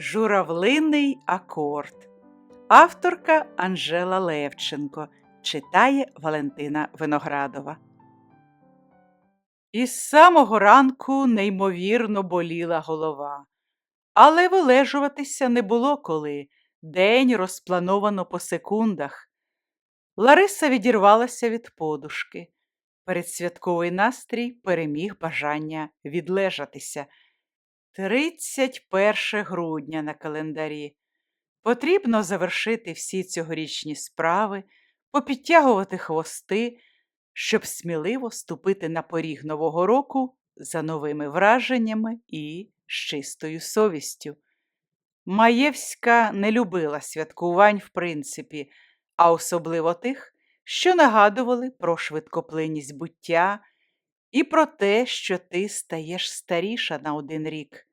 Журавлиний акорд. Авторка Анжела Левченко читає Валентина Виноградова. Із самого ранку неймовірно боліла голова, але вилежуватися не було коли. День розплановано по секундах. Лариса відірвалася від подушки. Передсвятковий настрій переміг бажання відлежатися. 31 грудня на календарі. Потрібно завершити всі цьогорічні справи, попідтягувати хвости, щоб сміливо ступити на поріг Нового року за новими враженнями і з чистою совістю. Маєвська не любила святкувань в принципі, а особливо тих, що нагадували про швидкоплинність буття і про те, що ти стаєш старіша на один рік.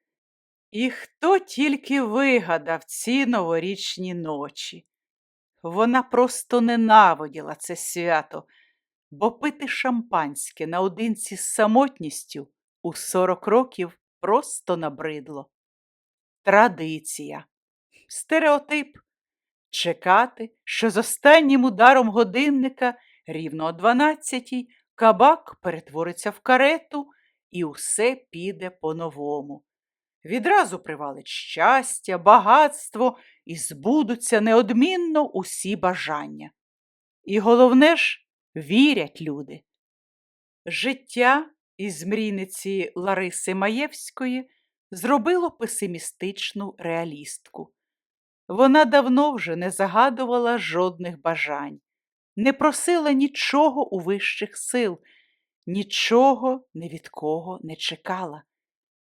І хто тільки вигадав ці новорічні ночі. Вона просто ненавиділа це свято, бо пити шампанське наодинці з самотністю у 40 років просто набридло. Традиція, стереотип чекати, що з останнім ударом годинника рівно о 12-й кабак перетвориться в карету і усе піде по-новому. Відразу привалить щастя, багатство і збудуться неодмінно усі бажання. І головне ж, вірять люди. Життя із мрійниці Лариси Маєвської зробило песимістичну реалістку. Вона давно вже не загадувала жодних бажань, не просила нічого у вищих сил, нічого ні від кого не чекала.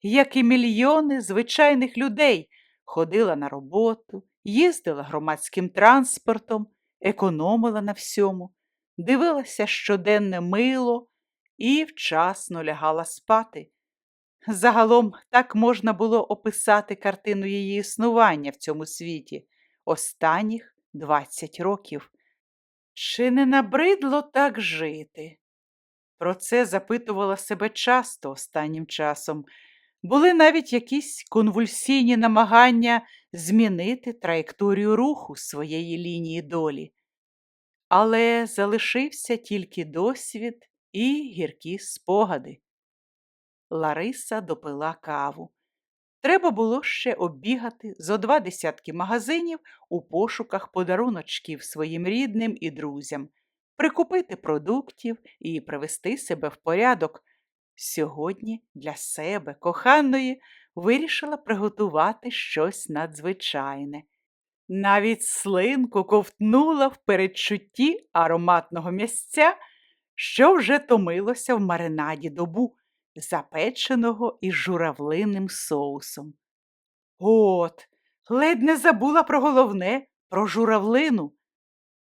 Як і мільйони звичайних людей, ходила на роботу, їздила громадським транспортом, економила на всьому, дивилася щоденне мило і вчасно лягала спати. Загалом так можна було описати картину її існування в цьому світі останніх 20 років. Чи не набридло так жити? Про це запитувала себе часто останнім часом. Були навіть якісь конвульсійні намагання змінити траєкторію руху своєї лінії долі. Але залишився тільки досвід і гіркі спогади. Лариса допила каву. Треба було ще оббігати зо два десятки магазинів у пошуках подаруночків своїм рідним і друзям, прикупити продуктів і привести себе в порядок. Сьогодні для себе, коханої, вирішила приготувати щось надзвичайне. Навіть слинку ковтнула в передчутті ароматного місця, що вже томилося в маринаді добу запеченого із журавлиним соусом. От, ледь не забула про головне, про журавлину.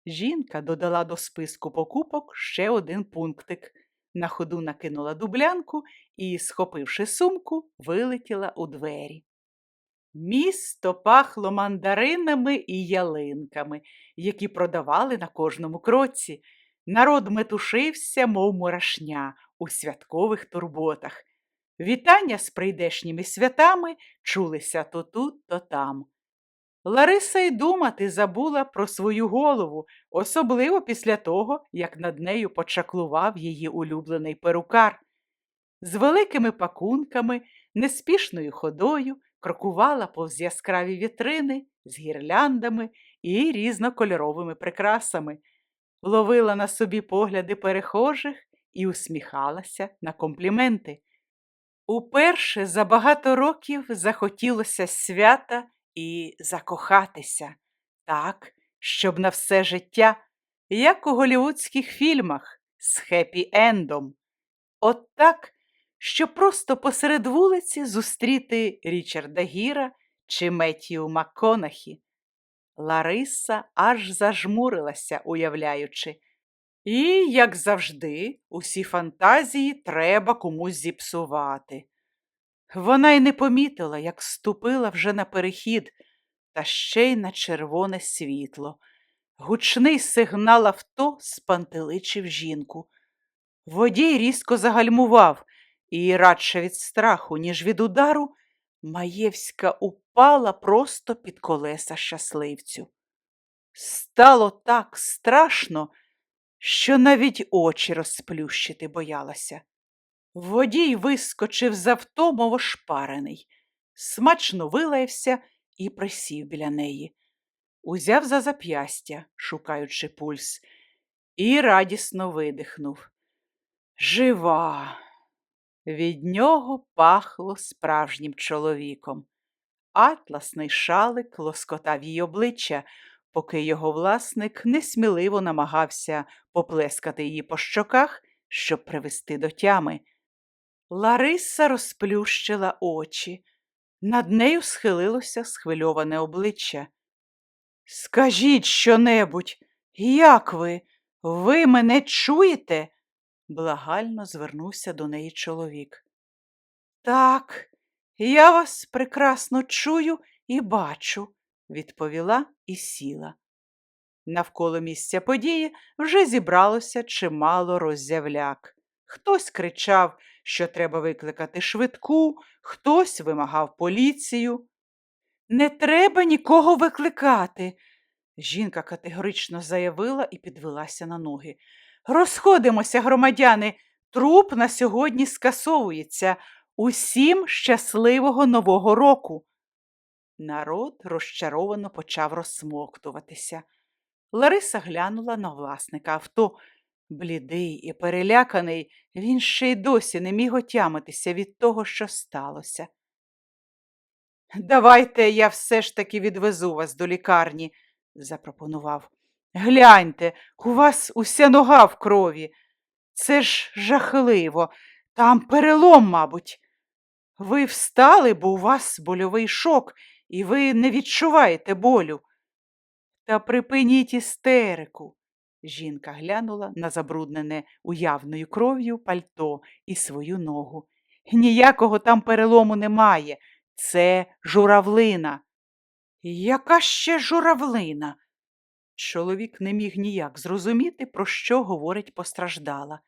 Жінка додала до списку покупок ще один пунктик. На ходу накинула дублянку і, схопивши сумку, вилетіла у двері. Місто пахло мандаринами і ялинками, які продавали на кожному кроці. Народ метушився, мов мурашня, у святкових турботах. Вітання з прийдешніми святами чулися то тут, то там. Лариса й думати забула про свою голову, особливо після того, як над нею почаклував її улюблений перукар. З великими пакунками, неспішною ходою крокувала повз яскраві вітрини з гірляндами і різнокольоровими прикрасами, ловила на собі погляди перехожих і усміхалася на компліменти. Уперше за багато років захотілося свята і закохатися так, щоб на все життя, як у голівудських фільмах з хеппі-ендом. От так, що просто посеред вулиці зустріти Річарда Гіра чи Меттію МакКонахі. Лариса аж зажмурилася, уявляючи. І, як завжди, усі фантазії треба комусь зіпсувати. Вона й не помітила, як ступила вже на перехід, та ще й на червоне світло. Гучний сигнал авто спантеличив жінку. Водій різко загальмував, і радше від страху, ніж від удару, Маєвська впала просто під колеса щасливцю. Стало так страшно, що навіть очі розплющити боялася. Водій вискочив з авто, мов ошпарений, смачно вилаявся і присів біля неї. Узяв за зап'ястя, шукаючи пульс, і радісно видихнув. Жива. Від нього пахло справжнім чоловіком. Атласний шалик лоскотав її обличчя, поки його власник несміливо намагався поплескати її по щоках, щоб привести до тями. Лариса розплющила очі. Над нею схилилося схвильоване обличчя. Скажіть щонебудь, як ви? Ви мене чуєте? благально звернувся до неї чоловік. Так, я вас прекрасно чую і бачу, відповіла і сіла. Навколо місця події вже зібралося чимало роззявляк. Хтось кричав, що треба викликати швидку, хтось вимагав поліцію. Не треба нікого викликати, жінка категорично заявила і підвелася на ноги. Розходимося, громадяни, труп на сьогодні скасовується. Усім щасливого Нового року. Народ розчаровано почав розсмоктуватися. Лариса глянула на власника авто. Блідий і переляканий, він ще й досі не міг отямитися від того, що сталося. Давайте я все ж таки відвезу вас до лікарні, запропонував. Гляньте, у вас уся нога в крові. Це ж жахливо, там перелом, мабуть. Ви встали, бо у вас больовий шок, і ви не відчуваєте болю. Та припиніть істерику. Жінка глянула на забруднене уявною кров'ю пальто і свою ногу. Ніякого там перелому немає. Це журавлина. Яка ще журавлина? Чоловік не міг ніяк зрозуміти, про що говорить постраждала.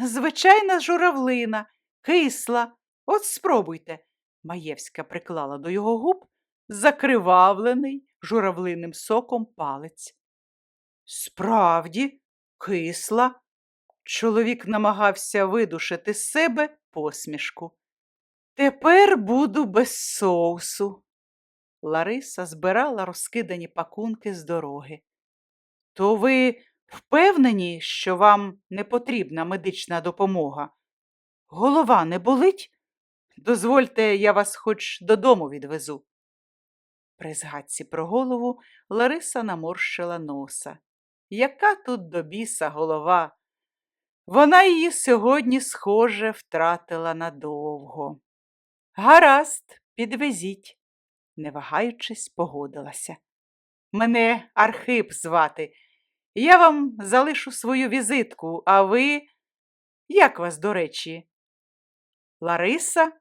Звичайна журавлина, кисла. От спробуйте. Маєвська приклала до його губ закривавлений журавлиним соком палець. Справді, кисла. Чоловік намагався видушити з себе посмішку. Тепер буду без соусу. Лариса збирала розкидані пакунки з дороги. То ви впевнені, що вам не потрібна медична допомога? Голова не болить? Дозвольте, я вас хоч додому відвезу. При згадці про голову Лариса наморщила носа. Яка тут до біса голова? Вона її сьогодні, схоже, втратила надовго. Гаразд, підвезіть, не вагаючись, погодилася. Мене Архип звати. Я вам залишу свою візитку, а ви. Як вас, до речі? Лариса?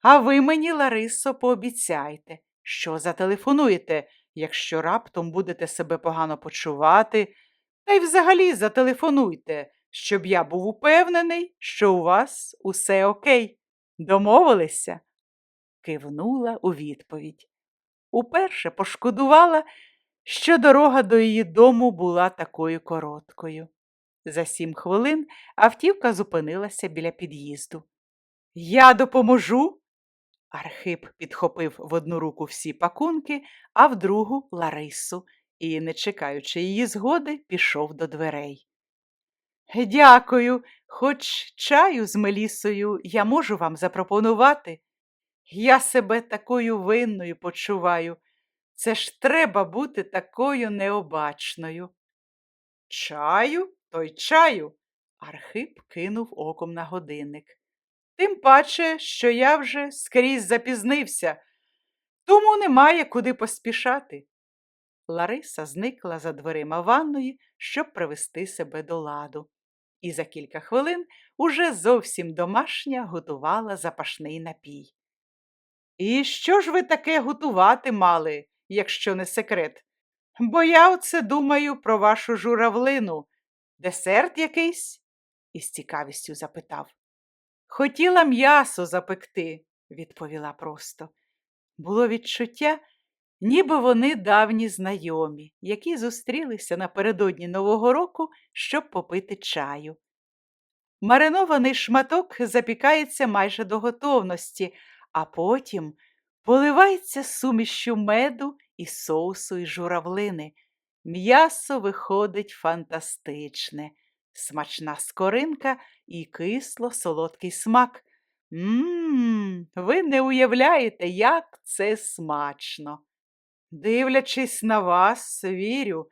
А ви мені, Ларисо, пообіцяйте, що зателефонуєте, якщо раптом будете себе погано почувати, та й взагалі зателефонуйте, щоб я був упевнений, що у вас усе окей. Домовилися? Кивнула у відповідь. Уперше пошкодувала, що дорога до її дому була такою короткою. За сім хвилин автівка зупинилася біля під'їзду. Я допоможу. Архип підхопив в одну руку всі пакунки, а в другу Ларису і, не чекаючи її згоди, пішов до дверей. Дякую, хоч чаю з Мелісою я можу вам запропонувати. Я себе такою винною почуваю. Це ж треба бути такою необачною. Чаю, то й чаю. Архип кинув оком на годинник. Тим паче, що я вже скрізь запізнився, тому немає куди поспішати. Лариса зникла за дверима ванної, щоб привести себе до ладу, і за кілька хвилин уже зовсім домашня готувала запашний напій. І що ж ви таке готувати мали, якщо не секрет? Бо я оце думаю про вашу журавлину. Десерт якийсь? із цікавістю запитав. Хотіла м'ясо запекти, відповіла просто. Було відчуття, ніби вони давні знайомі, які зустрілися напередодні Нового року, щоб попити чаю. Маринований шматок запікається майже до готовності, а потім поливається сумішшю меду і соусу із журавлини. М'ясо виходить фантастичне, смачна скоринка і кисло-солодкий смак. Мм, ви не уявляєте, як це смачно. Дивлячись на вас, вірю,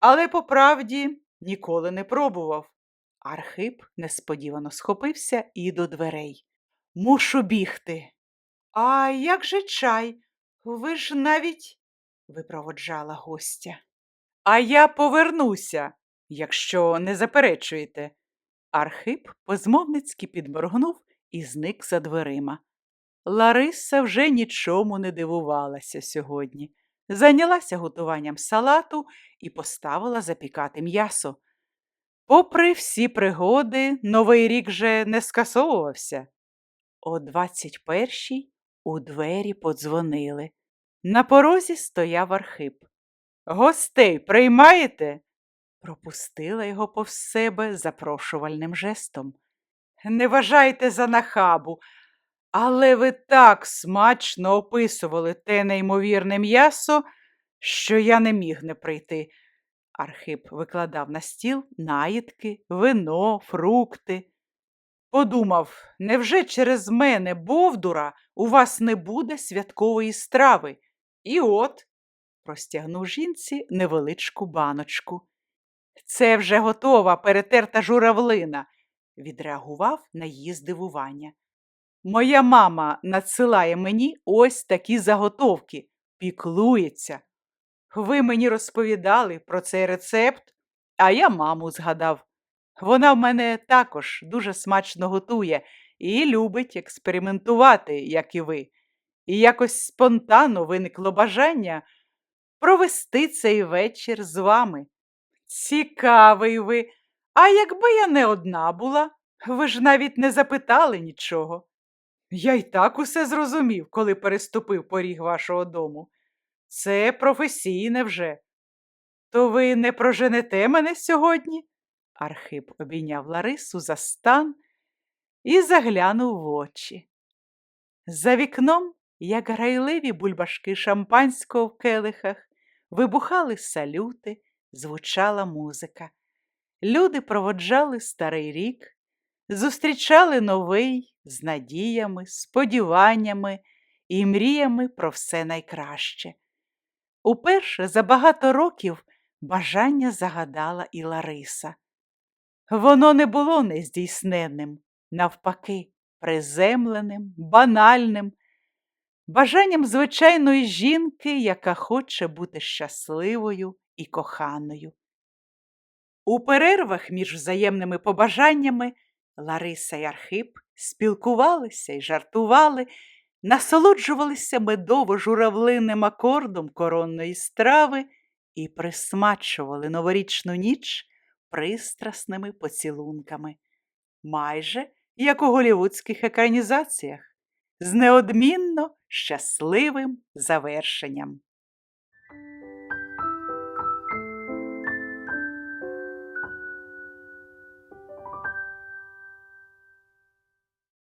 але по правді ніколи не пробував. Архип несподівано схопився і до дверей. Мушу бігти. А як же чай? Ви ж навіть випроводжала гостя. А я повернуся, якщо не заперечуєте. Архип позмовницьки підморгнув і зник за дверима. Лариса вже нічому не дивувалася сьогодні. Зайнялася готуванням салату і поставила запікати м'ясо. Попри всі пригоди, новий рік же не скасовувався. О двадцять першій у двері подзвонили. На порозі стояв Архип. Гостей приймаєте? Пропустила його повз себе запрошувальним жестом. Не вважайте за нахабу, але ви так смачно описували те неймовірне м'ясо, що я не міг не прийти. Архип викладав на стіл наїдки, вино, фрукти. Подумав, невже через мене, Бовдура, у вас не буде святкової страви? І от, простягнув жінці невеличку баночку. Це вже готова перетерта журавлина, відреагував на її здивування. Моя мама надсилає мені ось такі заготовки, піклується. Ви мені розповідали про цей рецепт, а я маму згадав. Вона в мене також дуже смачно готує і любить експериментувати, як і ви. І якось спонтанно виникло бажання провести цей вечір з вами. Цікавий ви. А якби я не одна була, ви ж навіть не запитали нічого. Я й так усе зрозумів, коли переступив поріг вашого дому. Це професійне вже. То ви не проженете мене сьогодні? Архип обійняв Ларису за стан і заглянув в очі. За вікном, як грайливі бульбашки шампанського в келихах, вибухали салюти, звучала музика. Люди проводжали старий рік, зустрічали новий з надіями, сподіваннями і мріями про все найкраще. Уперше за багато років бажання загадала і Лариса. Воно не було нездійсненним, навпаки, приземленим, банальним, бажанням звичайної жінки, яка хоче бути щасливою і коханою. У перервах між взаємними побажаннями Лариса й Архип спілкувалися й жартували, насолоджувалися медово-журавлинним акордом коронної страви і присмачували новорічну ніч пристрасними поцілунками, майже як у голівудських екранізаціях, з неодмінно щасливим завершенням.